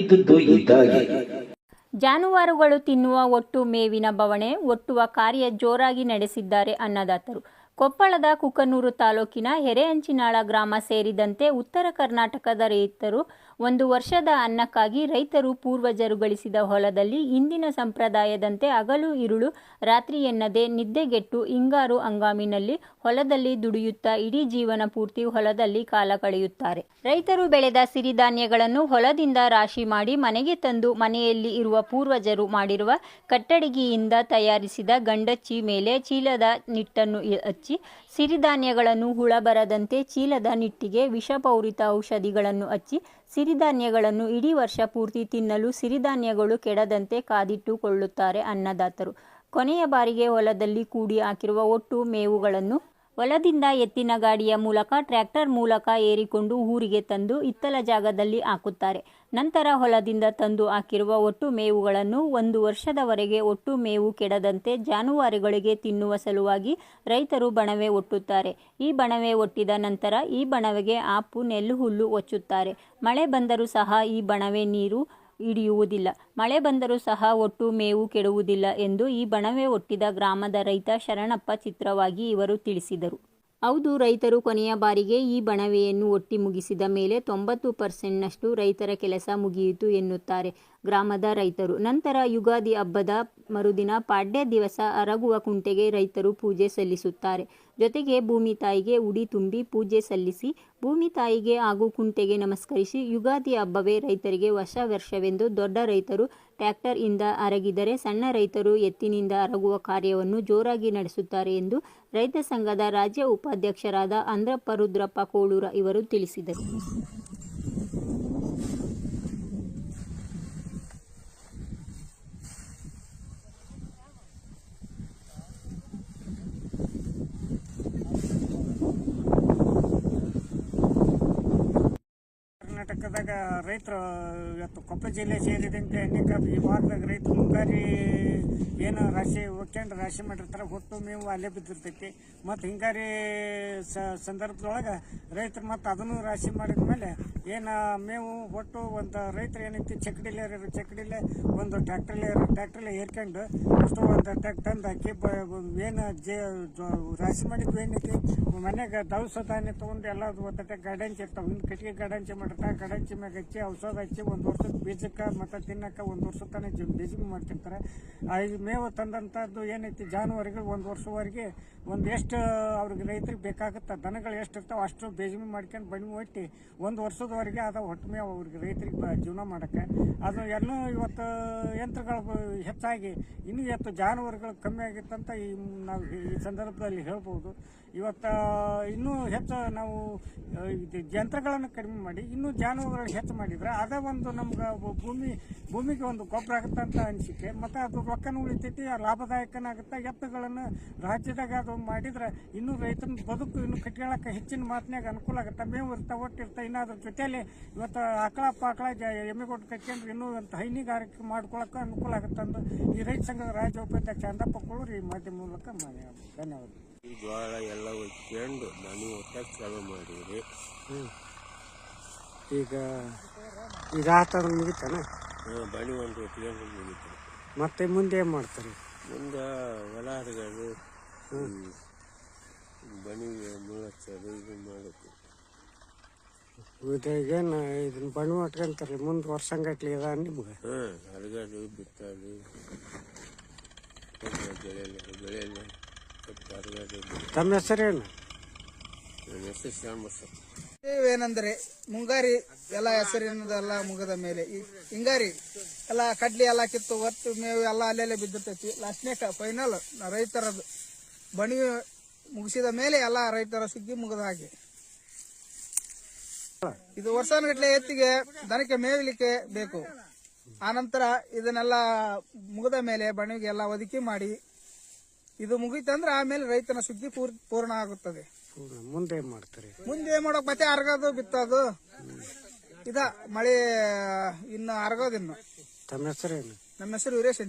ಇದ್ದದ್ದು ಜಾನುವಾರುಗಳು ತಿನ್ನುವ ಒಟ್ಟು ಮೇವಿನ ಬವಣೆ ಒಟ್ಟುವ ಕಾರ್ಯ ಜೋರಾಗಿ ನಡೆಸಿದ್ದಾರೆ ಅನ್ನದಾತರು. ಕೊಪ್ಪಳದ ಕುಕನೂರು ತಾಲೂಕಿನ ಹೆರೆಹಂಚಿನಾಳ ಗ್ರಾಮ ಸೇರಿದಂತೆ ಉತ್ತರ ಕರ್ನಾಟಕದ ರೈತರು ಒಂದು ವರ್ಷದ ಅನ್ನಕ್ಕಾಗಿ ರೈತರು ಪೂರ್ವಜರು ಗಳಿಸಿದ ಹೊಲದಲ್ಲಿ ಇಂದಿನ ಸಂಪ್ರದಾಯದಂತೆ ಹಗಲು ಇರುಳು ರಾತ್ರಿ ಎನ್ನದೆ ನಿದ್ದೆಗೆಟ್ಟು ಹಿಂಗಾರು ಹಂಗಾಮಿನಲ್ಲಿ ಹೊಲದಲ್ಲಿ ದುಡಿಯುತ್ತಾ ಇಡೀ ಜೀವನ ಪೂರ್ತಿ ಹೊಲದಲ್ಲಿ ಕಾಲ ಕಳೆಯುತ್ತಾರೆ. ರೈತರು ಬೆಳೆದ ಸಿರಿಧಾನ್ಯಗಳನ್ನು ಹೊಲದಿಂದ ರಾಶಿ ಮಾಡಿ ಮನೆಗೆ ತಂದು ಮನೆಯಲ್ಲಿ ಇರುವ ಪೂರ್ವಜರು ಮಾಡಿರುವ ಕಟ್ಟಡಿಗೆಯಿಂದ ತಯಾರಿಸಿದ ಗಂಡಚ್ಚಿ ಮೇಲೆ ಚೀಲದ ನಿಟ್ಟನ್ನು ಇ- ಹಚ್ಚಿ ಸಿರಿಧಾನ್ಯಗಳನ್ನು ಹುಳ ಬರದಂತೆ ಚೀಲದ ನಿಟ್ಟಿಗೆ ವಿಷಪೌರಿತ ಔಷಧಿಗಳನ್ನು ಹಚ್ಚಿ ಸಿರಿಧಾನ್ಯಗಳನ್ನು ಇಡೀ ವರ್ಷ ಪೂರ್ತಿ ತಿನ್ನಲು ಸಿರಿಧಾನ್ಯಗಳು ಕೆಡದಂತೆ ಕಾದಿಟ್ಟುಕೊಳ್ಳುತ್ತಾರೆ ಅನ್ನದಾತರು. ಕೊನೆಯ ಬಾರಿಗೆ ಹೊಲದಲ್ಲಿ ಕೂಡಿ ಹಾಕಿರುವ ಒಟ್ಟು ಮೇವುಗಳನ್ನು ಹೊಲದಿಂದ ಎತ್ತಿನ ಗಾಡಿಯ ಮೂಲಕ ಟ್ರ್ಯಾಕ್ಟರ್ ಮೂಲಕ ಏರಿಕೊಂಡು ಊರಿಗೆ ತಂದು ಇತ್ತಲ ಜಾಗದಲ್ಲಿ ಹಾಕುತ್ತಾರೆ. ನಂತರ ಹೊಲದಿಂದ ತಂದು ಹಾಕಿರುವ ಒಟ್ಟು ಮೇವುಗಳನ್ನು ಒಂದು ವರ್ಷದವರೆಗೆ ಒಟ್ಟು ಮೇವು ಕೆಡದಂತೆ ಜಾನುವಾರುಗಳಿಗೆ ತಿನ್ನುವ ಸಲುವಾಗಿ ರೈತರು ಬಣವೆ ಒಟ್ಟುತ್ತಾರೆ. ಈ ಬಣವೆ ಒಟ್ಟಿದ ನಂತರ ಈ ಬಣವೆಗೆ ಆಪು, ನೆಲ್ಲು, ಹುಲ್ಲು ಒಚ್ಚುತ್ತಾರೆ. ಮಳೆ ಬಂದರೂ ಸಹ ಈ ಬಣವೆ ನೀರು ಹಿಡಿಯುವುದಿಲ್ಲ. ಮಳೆ ಬಂದರೂ ಸಹ ಒಟ್ಟು ಮೇವು ಕೆಡುವುದಿಲ್ಲ ಎಂದು ಈ ಬಣವೆ ಒಟ್ಟಿದ ಗ್ರಾಮದ ರೈತ ಶರಣಪ್ಪ ಚಿತ್ರವಾಗಿ ಇವರು ತಿಳಿಸಿದರು. ಹೌದು, ರೈತರು ಕೊನೆಯ ಬಾರಿಗೆ ಈ ಬಣವೆಯನ್ನು ಒಟ್ಟಿ ಮುಗಿಸಿದ ಮೇಲೆ ತೊಂಬತ್ತು ಪರ್ಸೆಂಟ್ನಷ್ಟು ರೈತರ ಕೆಲಸ ಮುಗಿಯಿತು ಎನ್ನುತ್ತಾರೆ ಗ್ರಾಮದ ರೈತರು. ನಂತರ ಯುಗಾದಿ ಹಬ್ಬದ ಮರುದಿನ ಪಾಡ್ಯ ದಿವಸ ಅರಗುವ ಕುಂಟೆಗೆ ರೈತರು ಪೂಜೆ ಸಲ್ಲಿಸುತ್ತಾರೆ. ಜೊತೆಗೆ ಭೂಮಿ ತಾಯಿಗೆ ಉಡಿ ತುಂಬಿ ಪೂಜೆ ಸಲ್ಲಿಸಿ ಭೂಮಿ ತಾಯಿಗೆ ಹಾಗೂ ಕುಂಟೆಗೆ ನಮಸ್ಕರಿಸಿ ಯುಗಾದಿ ಹಬ್ಬವೇ ರೈತರಿಗೆ ವರ್ಷ ವರ್ಷವೆಂದು ದೊಡ್ಡ ರೈತರು ಟ್ರ್ಯಾಕ್ಟರ್ ಇಂದ ಅರಗಿದರೆ ಸಣ್ಣ ರೈತರು ಎತ್ತಿನಿಂದ ಅರಗುವ ಕಾರ್ಯವನ್ನು ಜೋರಾಗಿ ನಡೆಸುತ್ತಾರೆ ಎಂದು ರೈತ ಸಂಘದ ರಾಜ್ಯ ಉಪಾಧ್ಯಕ್ಷರಾದ ಅಂದ್ರಪ್ಪ ರುದ್ರಪ್ಪ ಕೋಳೂರ ಇವರು ತಿಳಿಸಿದರು. ಕರ್ನಾಟಕದಾಗ ರೈತರು ಇವತ್ತು ಕೊಪ್ಪಳ ಜಿಲ್ಲೆ ಸೇರಿದಂತೆ ಅನೇಕ ಈ ಭಾಗದಾಗ ರೈತರು ಮುಂಗಾರಿ ಏನು ರಾಶಿ ಹೋಗ್ಕೊಂಡು ರಾಶಿ ಮಾಡಿರ್ತಾರೆ ಹೊಟ್ಟು ಮೇವು ಅಲ್ಲೇ ಬಿದ್ದಿರ್ತೈತಿ. ಮತ್ತು ಹಿಂಗಾರಿ ಸಂದರ್ಭದೊಳಗೆ ರೈತರು ಮತ್ತು ಅದನ್ನು ರಾಶಿ ಮಾಡಿದ ಮೇಲೆ ಏನು ಮೇವು ಹೊಟ್ಟು ಒಂದು ರೈತರು ಏನೈತಿ ಚಕಡಿಲೆ ಚಕಡಿಲೆ ಒಂದು ಟ್ರ್ಯಾಕ್ಟರ್ಲೆ ಟ್ರ್ಯಾಕ್ಟರ್ಲೆ ಏರ್ಕೊಂಡು ಅಷ್ಟು ಒಂದು ಟ್ಯಾಕ್ ತಂದು ಹಾಕಿ ಏನು ಜೇ ರಾಶಿ ಮಾಡಿದ್ದು ಏನೈತಿ ಮನೆಗೆ ದವಸ ಧಾನ್ಯ ತೊಗೊಂಡು ಎಲ್ಲ ಒತ್ತಟೆ ಗಡಂಚಿ ಇರ್ತಾವೆ, ಹಿಂದೆ ಕಟ್ಟಿಗೆ ಗಡಂಚಿ ಮಾಡಿರ್ತಾರೆ ಗಡಂಚಿ ಮ್ಯಾಗ ಹಚ್ಚಿ ಔಷಧ ಹಚ್ಚಿ ಒಂದು ವರ್ಷದ ಬೀಜಕ್ಕೆ ಮತ್ತು ತಿನ್ನಕ್ಕೆ ಒಂದು ವರ್ಷ ತನಕ ಜಿ- ಬೇಸಿಗೆ ಮಾಡ್ತಿರ್ತಾರೆ. ಈ ಮೇವು ತಂದಂಥದ್ದು ಏನೈತಿ, ಜಾನುವಾರುಗಳು ಒಂದು ವರ್ಷವರೆಗೆ ಒಂದು ಎಷ್ಟು, ಅವ್ರಿಗೆ ರೈತರಿಗೆ ಬೇಕಾಗುತ್ತೆ, ದನಗಳು ಎಷ್ಟು ಇರ್ತಾವೆ ಅಷ್ಟು ಬೇಸಿಗೆ ಮಾಡ್ಕೊಂಡು ಬಣ್ಣಿ ಒಟ್ಟಿ ಒಂದು ವರ್ಷದವರೆಗೆ ಅದ ಹೊಟ್ಟು ಮೇವು ಅವ್ರಿಗೆ ರೈತರಿಗೆ ಜೀವನ ಮಾಡೋಕ್ಕೆ. ಅದು ಎಲ್ಲೂ ಇವತ್ತು ಯಂತ್ರಗಳು ಹೆಚ್ಚಾಗಿ ಇನ್ನೂ ಇವತ್ತು ಜಾನುವಾರುಗಳು ಕಮ್ಮಿ ಆಗಿತ್ತಂತ ಈ ನಾವು ಈ ಸಂದರ್ಭದಲ್ಲಿ ಹೇಳ್ಬೋದು. ಇವತ್ತು, ಇನ್ನೂ ಹೆಚ್ಚು ನಾವು ಯಂತ್ರಗಳನ್ನು ಕಡಿಮೆ ಮಾಡಿ, ಇನ್ನೂ ಹೆಚ್ಚು ಮಾಡಿದ್ರೆ ಅದೇ ಒಂದು ನಮ್ಗೆ ಭೂಮಿ ಭೂಮಿಗೆ ಒಂದು ಗೊಬ್ಬರ ಆಗುತ್ತೆ ಅಂತ ಅನಿಸಿಕೆ. ಮತ್ತು ಅದು ರೊಕ್ಕನೂ ಉಳಿತೈತಿ ಲಾಭದಾಯಕನಾಗುತ್ತೆ. ಎತ್ತುಗಳನ್ನು ರಾಜ್ಯದಾಗ ಅದು ಮಾಡಿದ್ರೆ ಇನ್ನೂ ರೈತನ ಬದುಕು ಇನ್ನು ಕಟ್ಕೊಳ್ಳೋಕೆ ಹೆಚ್ಚಿನ ಮಾತಿನಾಗ ಅನುಕೂಲ ಆಗುತ್ತೆ. ಮೇವು ಇರ್ತಾ ಒಟ್ಟಿರ್ತಾ ಇನ್ನು ಅದ್ರ ಜೊತೆಯಲ್ಲಿ ಇವತ್ತು ಆಕಳ ಪಾಕಳ ಎಮ್ಮೆಗೊಟ್ಟು ಎಮ್ಮೆ ಕೊಟ್ಟು ಕಟ್ಕೊಂಡ್ರೆ ಇನ್ನೂ ಒಂದು ಹೈನುಗಾರಿಕೆ ಮಾಡ್ಕೊಳಕ್ಕೆ ಅನುಕೂಲ ಆಗುತ್ತೆ ಅಂದು ಈ ರೈತ ಸಂಘದ ರಾಜ್ಯ ಉಪಾಧ್ಯಕ್ಷ ಚಂದಪ್ಪ ಕೊಳೂರು ಈ ಮಾಧ್ಯಮ ಮೂಲಕ ಮಾನ್ಯ ಧನ್ಯವಾದ ಈ ಜೋಳ ಎಲ್ಲ ಒಚ್ಕೊಂಡು ಮನೆ ಒಟ್ಟ ಚಾಲು ಮಾಡಿದ್ರಿ. ಈಗ ಈಗ ಥರ ಮುಗಿತಾನ? ಬಳಿ ಒಂದು ಒಟ್ಕೊಂಡು ಮುಗಿತು. ಮತ್ತೆ ಮುಂದೆ ಏನು ಮಾಡ್ತಾರೆ? ಮುಂದೆ ಹೊಲ ಹರಗೋದು ಬಣಿಗೆ ಮುಳಚ್ಚೋದು ಇದು ಮಾಡೋದು ಇದೇನು ಇದನ್ನ ಬಣ್ಣ ಮಾಡ್ಕೊಂತಾರೆ ಮುಂದೆ ವರ್ಷಂಗಟ್ಲಿ ಅದ ನಿಮ್ಗೆ? ಹಾಂ ಹರಗೋದು ಬಿತ್ತೋದು. ಬೆಳೆಯಲ್ಲ ಬೆಳೆಯಲ್ಲ ತಮ್ಮ ಹೆಸರೇನು? ನನ್ನ ಹೆಸರು ಶ್ಯಾಮಸ ಏನಂದ್ರೆ ಮುಂಗಾರಿ ಎಲ್ಲ ಹೆಸರಿನದೆಲ್ಲ ಮುಗದ ಮೇಲೆ ಈ ಹಿಂಗಾರಿ ಎಲ್ಲ ಕಡ್ಲಿ ಎಲ್ಲ ಕಿತ್ತು ಒಟ್ಟು ಮೇವು ಎಲ್ಲ ಅಲ್ಲೆಲ್ಲೇ ಬಿದ್ದಿರ್ತೈತಿ. ಲಾಸ್ಟ್ನೇ ಫೈನಲ್ ರೈತರದ್ದು ಬಣಿ ಮುಗಿಸಿದ ಮೇಲೆ ಎಲ್ಲ ರೈತರ ಸುಗ್ಗಿ ಮುಗಿದ ಹಾಗೆ. ಇದು ವರ್ಷಾನುಗಟ್ಲೆ ಎತ್ತಿಗೆ ದನಕ್ಕೆ ಮೇಯಲಿಕ್ಕೆ ಬೇಕು. ಆನಂತರ ಇದನ್ನೆಲ್ಲ ಮುಗಿದ ಮೇಲೆ ಬಣಿಗೆ ಎಲ್ಲ ಒದಕಿ ಮಾಡಿ ಇದು ಮುಗೀತಂದ್ರೆ ಆಮೇಲೆ ರೈತನ ಸುಗ್ಗಿ ಪೂರ್- ಪೂರ್ಣ ಆಗುತ್ತದೆ. ಮುಂದೆ ಏನು ಮಾಡ್ತಾರೆ? ಮುಂದೆ ಏನ್ ಮಾಡೋಕ್ ಮತ್ತೆ ಅರ್ಗೋದು ಬಿತ್ತೋದು. ಇದ ಮಳೆ ಇನ್ನು ಅರ್ಗೋದಿನ್ನು ತಮ್ಮ ಹೆಸರೇನು? ನಮ್ಮ ಹೆಸರು ವೀರೇಶ್ ಅಂತ